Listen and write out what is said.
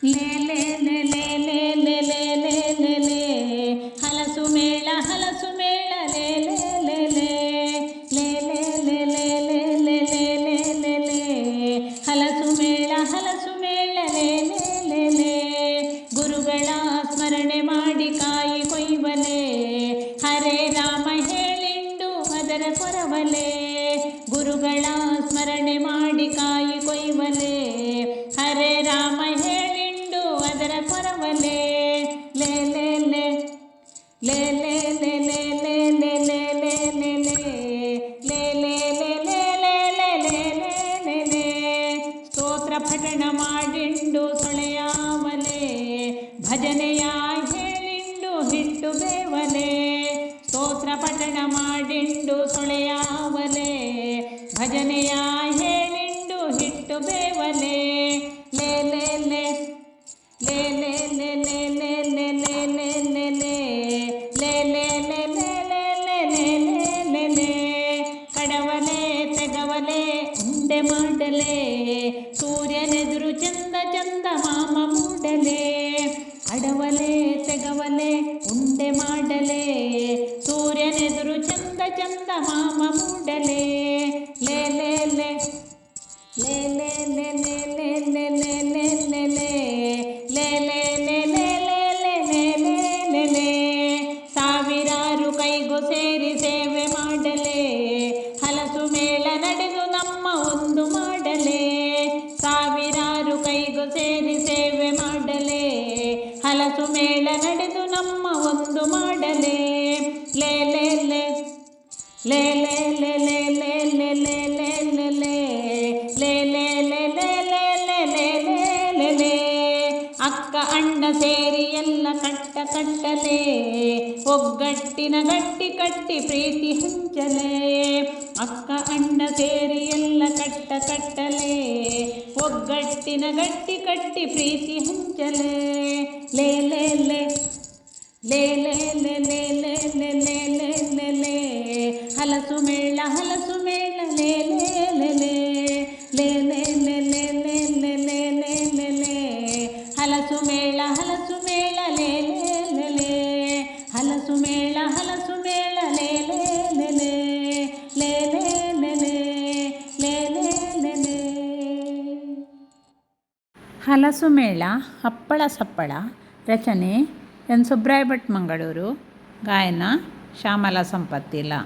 హలసు మేళ హలసు మేళ హలసు మేళ ಹಲಸು ಮೇಳಲೆ ಗುರುಗಳ ಸ್ಮರಣೆ ಮಾಡಿ ಕಾಯಿ ಕೊಯ್ಬಲೆ ಹರೇ ರಾಮ ಹೇಳಿಂಡು ಅದರ ಕೊರವಲೆ ಗುರುಗಳ ಸ್ಮರಣೆ ಮಾಡಿ ಕಾಯಿ ಕೊಯ್ಬಲೆ ಗೋವನೆ ಸ್ತೋತ್ರ ಪಠಣ ಮಾಡಿಂಡು ಸೊಳೆಯಾವಲೆ ಭಜನೆಯ ಹೇಳಿಂಡು ಹಿಟ್ಟು ಬೇವಲೆ ಪಠಣ ಸೊಳೆಯಾವಲೆ ಭಜನೆಯ ಹೇಳಿಂಡು ಹಿಟ್ಟು ಬೇವಲೆ గుండె మాటలే సూర్యనెదురు చంద చందమామ మూడలే అడవలే తెగవలే ఉండే మాటలే సూర్యనెదురు చంద చందమామ మూడలే ಕೈಗೂ ಸೇರಿ ಸೇವೆ ಮಾಡಲೇ ಹಲಸು ಮೇಳ ನಡೆದು ನಮ್ಮ ಒಂದು ಮಾಡಲೇ ಲೇ ಲೇ ಲೇ ಲೇ ಲೇ ಲೇ ಲೇ ಲೇ ಲೇ ಲೇ ಲೇ ಲೇ ಲೇ ಲೇ ಲೇ ಲೇ ಲೇ ಲೇ ಅಕ್ಕ ಅಣ್ಣ ಸೇರಿ ಎಲ್ಲ ಕಟ್ಟ ಕಟ್ಟಲೇ ಒಗ್ಗಟ್ಟಿನ ಗಟ್ಟಿ ಕಟ್ಟಿ ಪ್ರೀತಿ ಹಂಚಲೇ ಅಕ್ಕ ಅಣ್ಣ ಸೇರಿ ಎಲ್ಲ ಕಟ್ಟ ಕಟ್ಟಲೇ गट्टि न गट्टि कट्टि प्रीति हम चले ले ले ले ले ले ले ले ले ले ले ले ले ले हलसु मेला हलसु मेळ ले ले ले ले ले ले ले ले ले ले ले ले हलसु मेला हलसु ಹಲಸು ಮೇಳ ಹಪ್ಪಳ ಸಪ್ಪಳ ರಚನೆ ಎನ್ ಸುಬ್ರಾಯ್ ಭಟ್ ಮಂಗಳೂರು ಗಾಯನ ಶ್ಯಾಮಲಾ ಸಂಪತ್ತಿಲ